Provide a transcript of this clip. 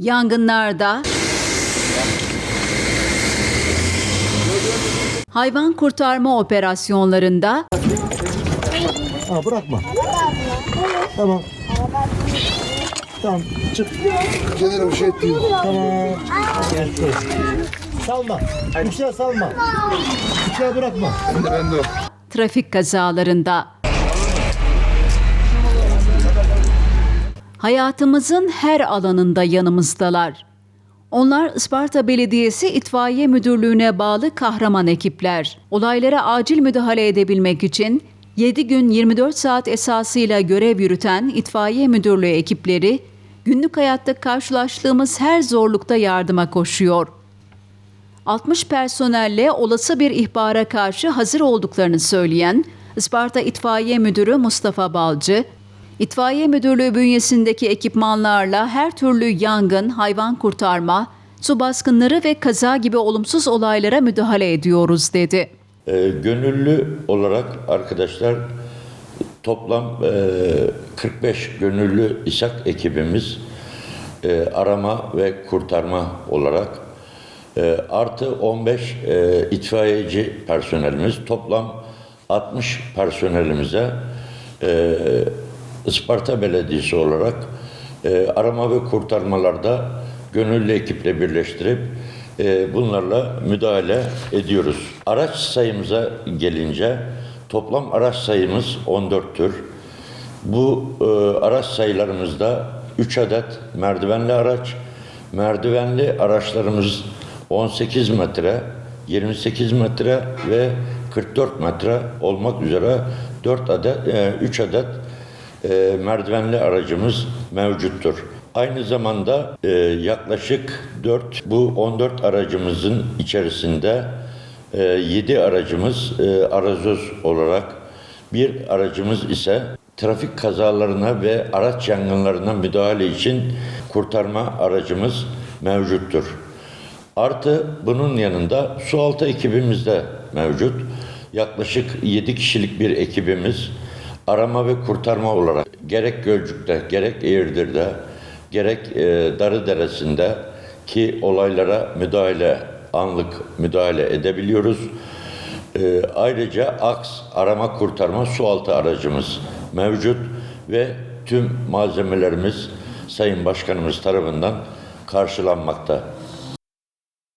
Yangınlarda hayvan kurtarma operasyonlarında Ha bırakma. Tamam. Tamam çık. Gelirim bir şey etmiyor. Tamam. Salma. Yüksel salma. Yüksel bırakma. Ben de, ben de trafik kazalarında hayatımızın her alanında yanımızdalar. Onlar Isparta Belediyesi İtfaiye Müdürlüğü'ne bağlı kahraman ekipler. Olaylara acil müdahale edebilmek için 7 gün 24 saat esasıyla görev yürüten İtfaiye Müdürlüğü ekipleri günlük hayatta karşılaştığımız her zorlukta yardıma koşuyor. 60 personelle olası bir ihbara karşı hazır olduklarını söyleyen Isparta İtfaiye Müdürü Mustafa Balcı, İtfaiye Müdürlüğü bünyesindeki ekipmanlarla her türlü yangın, hayvan kurtarma, su baskınları ve kaza gibi olumsuz olaylara müdahale ediyoruz dedi. E, gönüllü olarak arkadaşlar toplam e, 45 gönüllü İSAK ekibimiz e, arama ve kurtarma olarak e, artı 15 e, itfaiyeci personelimiz toplam 60 personelimize e, Isparta Belediyesi olarak e, arama ve kurtarmalarda gönüllü ekiple birleştirip e, bunlarla müdahale ediyoruz. Araç sayımıza gelince toplam araç sayımız 14'tür. Bu e, araç sayılarımızda 3 adet merdivenli araç, merdivenli araçlarımız 18 metre, 28 metre ve 44 metre olmak üzere 4 adet, 3 adet e, merdivenli aracımız mevcuttur. Aynı zamanda e, yaklaşık 4 bu 14 aracımızın içerisinde e, 7 aracımız e, arazoz olarak bir aracımız ise trafik kazalarına ve araç yangınlarına müdahale için kurtarma aracımız mevcuttur. Artı bunun yanında sualtı ekibimiz de mevcut. Yaklaşık 7 kişilik bir ekibimiz arama ve kurtarma olarak gerek Gölcük'te, gerek Eğirdir'de, gerek e, Darıderesi'nde ki olaylara müdahale, anlık müdahale edebiliyoruz. E, ayrıca AKS arama kurtarma sualtı aracımız mevcut ve tüm malzemelerimiz Sayın Başkanımız tarafından karşılanmakta.